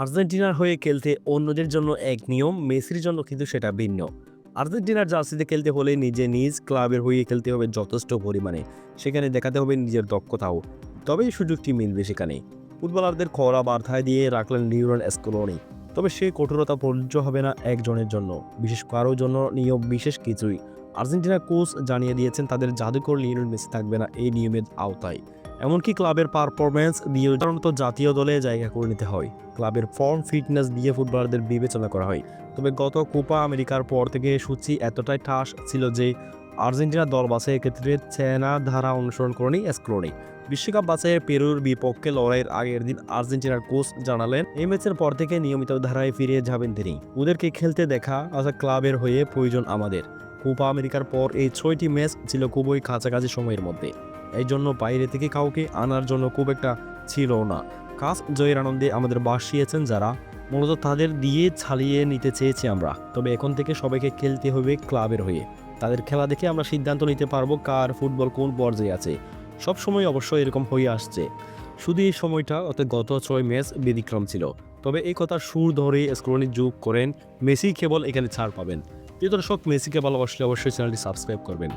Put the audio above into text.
আর্জেন্টিনার হয়ে খেলতে অন্যদের জন্য এক নিয়ম, মেসির জন্য কিন্তু সেটা ভিন্ন। আর্জেন্টিনার জার্সিতে খেলতে হলে নিজে নিজ ক্লাবের হয়ে খেলতে হবে যথেষ্ট পরিমাণে। সেখানে দেখাতে হবে নিজের দক্ষতাও। তবেই সুযোগটি মিলবে সেখানে। ফুটবলারদের খরা বার্থায় দিয়ে রাখলেন লিওনেল স্কোলোনি। তবে সে কঠোরতা প্রযোজ্য হবে না একজনের জন্য। বিশেষ কারোর জন্য নিয়ম বিশেষ কিছুই। আর্জেন্টিনা কোচ জানিয়ে দিয়েছেন, তাদের জাদুকর লিওনেল মেসি থাকবে না এই নিয়মের আওতায়। এমনকি ক্লাবের পারফরমেন্স দিয়ে সাধারণত জাতীয় দলে জায়গা করে নিতে হয়। ক্লাবের ফর্ম, ফিটনেস দিয়ে ফুটবলারদের বিবেচনা করা হয়। তবে গত কোপা আমেরিকার পর থেকে সূচি এতটাই ঠাস ছিল যে আর্জেন্টিনা দল বাছাইয়ের ক্ষেত্রে চেনা ধারা অনুসরণ করেনি স্ক্লোনি বিশ্বকাপ বাছাইয়ে পেরুর বিপক্ষে লড়াইয়ের আগের দিন আর্জেন্টিনার কোচ জানালেন এই ম্যাচের পর থেকে নিয়মিত ধারায় ফিরে যাবেন তিনি। ওদেরকে খেলতে দেখা অর্থাৎ ক্লাবের হয়ে প্রয়োজন আমাদের। কোপা আমেরিকার পর এই ছয়টি ম্যাচ ছিল খুবই কাছাকাছি সময়ের মধ্যে। এই জন্য বাইরে থেকে কাউকে আনার জন্য খুব একটা ছিল না। কাজ জয়ের আনন্দে আমাদের বাসিয়েছেন যারা। মূলত তাদের দিয়ে ছালিয়ে নিতে চেয়েছি আমরা। তবে এখন থেকে সবাইকে খেলতে হবে ক্লাবের হয়ে। তাদের খেলা দেখে আমরা সিদ্ধান্ত নিতে পারব কার ফুটবল কোন পর্যায়ে আছে। সব সময় অবশ্যই এরকম হয়ে আসছে। শুধু এই সময়টা, অর্থাৎ গত ছয় ম্যাচ ব্যতিক্রম ছিল। তবে এই কথা সুর ধরে স্ক্রোনি যোগ করেন, মেসি কেবল এখানে ছাড় পাবেন। প্রিয় দর্শক, মেসিকে ভালোবাসলে অবশ্যই চ্যানেলটি সাবস্ক্রাইব করবেন।